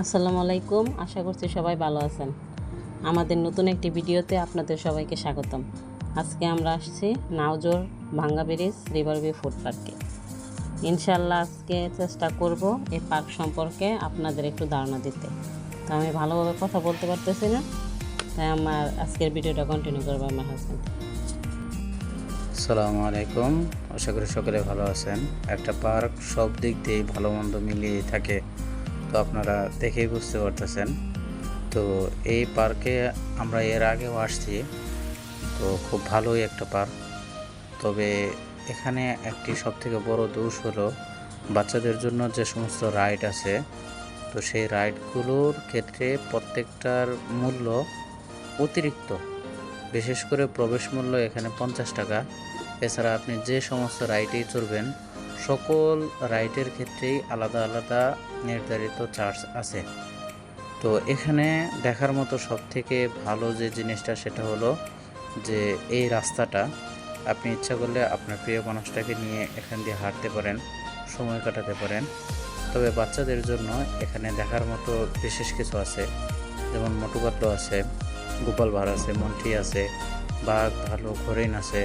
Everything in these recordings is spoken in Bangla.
আসসালামু আলাইকুম। আশা করছি সবাই ভালো আছেন। আমাদের নতুন একটি ভিডিওতে আপনাদের সবাইকে স্বাগতম। আজকে আমরা আসছি নাওজোর ভাঙ্গা ব্রিজ রিভার ভিউ ফুড পার্কে। ইনশাল্লাহ আজকে চেষ্টা করব এই পার্ক সম্পর্কে আপনাদের একটু ধারণা দিতে। তো আমি ভালোভাবে কথা বলতে পারতেছি না, তাই আমার আজকের ভিডিওটা কন্টিনিউ করব, আমার হাজব্যান্ড আসসালামু আলাইকুম। আশা করি সকলে ভালো আছেন। একটা পার্ক সব দিক দিয়েই ভালো মন্দ মিলিয়ে থাকে। তো আপনারা দেখেই বুঝতে পারতেছেন। তো এই পার্কে আমরা এর আগেও আসছি, তো খুব ভালোই একটা পার্ক। তবে এখানে একটি সবথেকে বড় দোষ হলো, বাচ্চাদের জন্য যে সমস্ত রাইড আছে, তো সেই রাইডগুলোর ক্ষেত্রে প্রত্যেকটার মূল্য অতিরিক্ত। বিশেষ করে প্রবেশ মূল্য এখানে পঞ্চাশ টাকা। এছাড়া আপনি যে সমস্ত রাইডেই চড়বেন, সকল রাইডের ক্ষেত্রেই আলাদা আলাদা নির্ধারিত চার্জ আছে। তো এখানে দেখার মতো সব থেকে ভালো যে জিনিসটা সেটা হলো যে এই রাস্তাটা আপনি ইচ্ছা করলে আপনার প্রিয় মানুষটাকে নিয়ে এখান দিয়ে হাঁটতে পারেন, সময় কাটাতে পারেন। তবে বাচ্চাদের জন্য এখানে দেখার মতো বিশেষ কিছু আছে, যেমন মোটু পাতলু আছে, গোপাল ভাড় আছে, মন্টি আছে, বাঘ, ভালো, হরিণ আছে।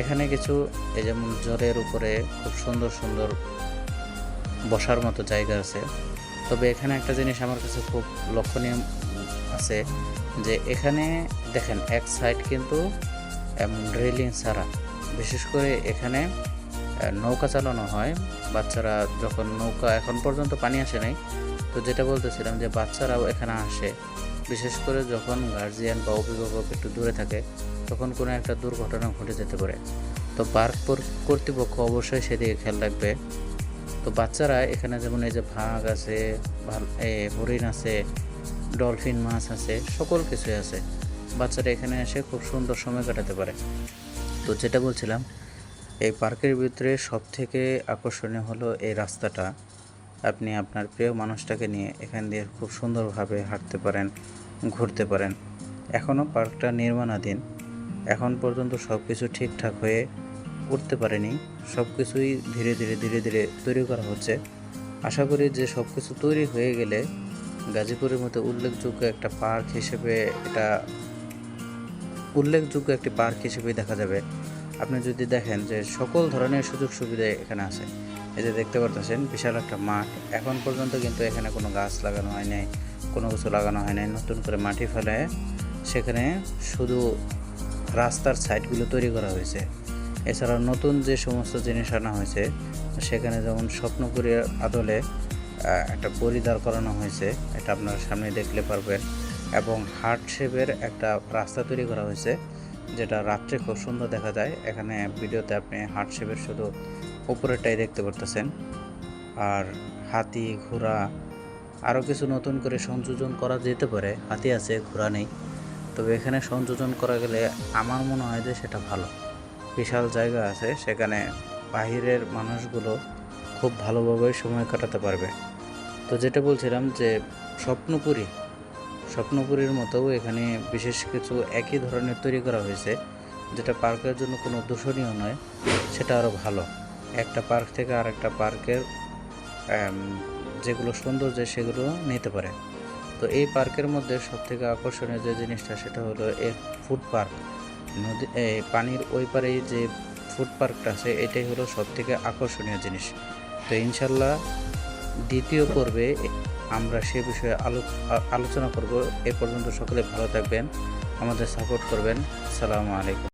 এখানে কিছু, এই যেমন জলের উপরে খুব সুন্দর সুন্দর বসার মতো জায়গা আছে। তবে এখানে একটা জিনিস আমার কাছে খুব লক্ষণীয় আছে যে এখানে দেখেন, এক সাইড কিন্তু রেলিং ছাড়া। বিশেষ করে এখানে নৌকা চালানো হয়। বাচ্চারা যখন নৌকা এখন পর্যন্ত পানি আসে নাই, তো যেটা বলতেছিলাম যে বাচ্চারাও এখানে আসে। বিশেষ করে যখন গার্জিয়ান বা অভিভাবক একটু দূরে থাকে, তখন কোনো একটা দুর্ঘটনা ঘটে যেতে পারে। তো পার্ক কর- কর্তৃপক্ষ অবশ্যই সেদিকে খেয়াল রাখবে। তো বাচ্চারা এখানে যেমন এই যে ভাগ আছে হরিণ আছে, ডলফিন মাছ আছে, সকল কিছুই আছে। বাচ্চারা এখানে এসে খুব সুন্দর সময় কাটাতে পারে। তো যেটা বলছিলাম, এই পার্কের ভিতরে সব থেকে আকর্ষণীয় হলো এই রাস্তাটা। আপনি আপনার প্রিয় মানুষটাকে নিয়ে এখান দিয়ে খুব সুন্দরভাবে হাঁটতে পারেন, ঘুরতে পারেন। এখনও পার্কটা নির্মাণাধীন। এখন পর্যন্ত সব কিছু ঠিকঠাক হয়ে উঠতে পারেনি সব কিছুই ধীরে ধীরে ধীরে ধীরে তৈরি করা হচ্ছে। আশা করি যে সব কিছু তৈরি হয়ে গেলে গাজীপুরের মতো উল্লেখযোগ্য একটা পার্ক হিসেবে এটা উল্লেখযোগ্য একটি পার্ক হিসেবে দেখা যাবে। আপনি যদি দেখেন যে সকল ধরনের সুযোগ সুবিধা এখানে আছে, এই যে দেখতে পারতেছেন বিশাল একটা মাঠ, এখন পর্যন্ত কিন্তু এখানে কোনো গাছ লাগানো হয় নাই কোনো কিছু লাগানো হয় নাই নতুন করে মাটি ফেলে সেখানে শুধু রাস্তার সাইডগুলো তৈরি করা হয়েছে। এছাড়া নতুন যে সমস্ত জিনিস আনা হয়েছে, সেখানে যেমন স্বপ্নপুরীর আদলে একটা পরিদার করানো হয়েছে, এটা আপনারা সামনে দেখলে পারবেন। এবং হার্ট শেপের একটা রাস্তা তৈরি করা হয়েছে, যেটা রাত্রে খুব সুন্দর দেখা যায়। এখানে ভিডিওতে আপনি হার্ট শেপের শুধু উপরেরটাই দেখতে পারতেছেন। আর হাতি, ঘোড়া আরও কিছু নতুন করে সংযোজন করা যেতে পারে। হাতি আছে, ঘোড়া নেই। তবে এখানে সংযোজন করা গেলে আমার মনে হয় যে সেটা ভালো। বিশাল জায়গা আছে, সেখানে বাহিরের মানুষগুলো খুব ভালোভাবে সময় কাটাতে পারবে। তো যেটা বলছিলাম যে, স্বপ্নপুরী, স্বপ্নপুরীর মতো এখানে বিশেষ কিছু একই ধরনের তৈরি করা হয়েছে, যেটা পার্কের জন্য কোনো দূষণীয় নয়, সেটা আরও ভালো। একটা পার্ক থেকে আরেকটা পার্কের যেগুলো সৌন্দর্য, সেগুলো নিতে পারে। তো এই পার্কের মধ্যে সবথেকে আকর্ষণীয় যে জিনিসটা, সেটা হলো এই ফুড পার্ক নদী পানির ওই পারে যে ফুড পার্কটা আছে, এটাই হলো সবথেকে আকর্ষণীয় জিনিস। তো ইনশাল্লাহ দ্বিতীয় পর্বে আমরা সে বিষয়ে আলো আলোচনা করব। এ পর্যন্ত সকলে ভালো থাকবেন, আমাদের সাপোর্ট করবেন। সালামু আলাইকুম।